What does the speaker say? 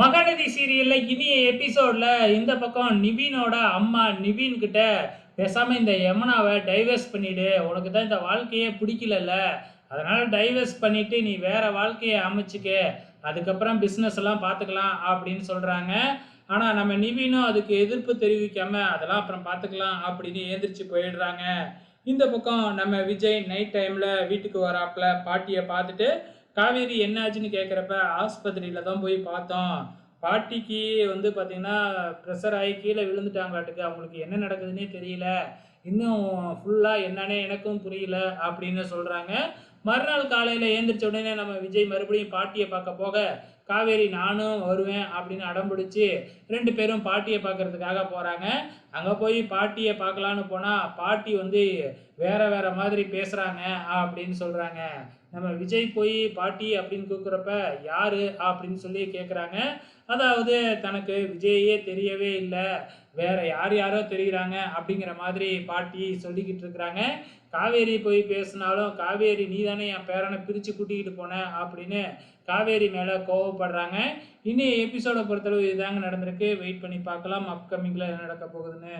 மகாநதி சீரியல்ல இனிய எபிசோட்ல இந்த பக்கம் நிவினோட அம்மா நிவின் கிட்ட பேசாம இந்த யமுனாவை டைவர்ஸ் பண்ணிடு. உனக்கு தான் இந்த வாழ்க்கையே பிடிக்கலல்ல. அதனால டைவர்ஸ் பண்ணிட்டு நீ வேற வாழ்க்கையை அமைச்சுக்க. அதுக்கப்புறம் பிஸ்னஸ் எல்லாம் பார்த்துக்கலாம் அப்படின்னு சொல்றாங்க. ஆனா நம்ம நிவினும் அதுக்கு எதிர்ப்பு தெரிவிக்காம அதெல்லாம் அப்புறம் பார்த்துக்கலாம் அப்படின்னு ஏந்திரிச்சு போயிடுறாங்க. இந்த பக்கம் நம்ம விஜய் நைட் டைம்ல வீட்டுக்கு வராப்புல பாட்டியை பார்த்துட்டு காவேரி என்னாச்சுன்னு கேட்குறப்ப ஆஸ்பத்திரியில் தான் போய் பார்த்தோம். பாட்டிக்கு வந்து பார்த்தீங்கன்னா ப்ரெஷர் ஆகி கீழே விழுந்துட்டாங்களாட்டுக்கு. அவங்களுக்கு என்ன நடக்குதுன்னே தெரியல. இன்னும் ஃபுல்லாக என்னன்னே எனக்கும் புரியல அப்படின்னு சொல்கிறாங்க மறுநாள் காலையில் ஏந்திரிச்ச உடனே நம்ம விஜய் மறுபடியும் பாட்டியை பார்க்க போக காவேரி நானும் வருவேன் அப்படின்னு அடம்பிடிச்சு ரெண்டு பேரும் பாட்டியை பார்க்கறதுக்காக போகிறாங்க அங்கே போய் பாட்டியை பார்க்கலான்னு போனால் பாட்டி வந்து வேற வேற மாதிரி பேசுகிறாங்க அப்படின்னு சொல்கிறாங்க நம்ம விஜய் போய் பாட்டி அப்படின்னு கூக்குறப்ப யாரு? அப்படின்னு சொல்லி கேட்குறாங்க அதாவது தனக்கு விஜயே தெரியவே இல்லை. வேற யார் யாரோ தெரிகிறாங்க அப்படிங்கிற மாதிரி பாட்டி சொல்லிக்கிட்டு இருக்கிறாங்க. காவேரி போய் பேசினாலும் காவேரி நீ தானே என் பேரனை பிரித்து கூட்டிக்கிட்டு போன அப்படின்னு காவேரி மேலே கோவப்படுறாங்க. இன்னும் எபிசோடை பொறுத்தளவு இதுதாங்க நடந்திருக்கு. வெயிட் பண்ணி பார்க்கலாம். அப்கமிங்கில் என்ன நடக்க போகுதுன்னு.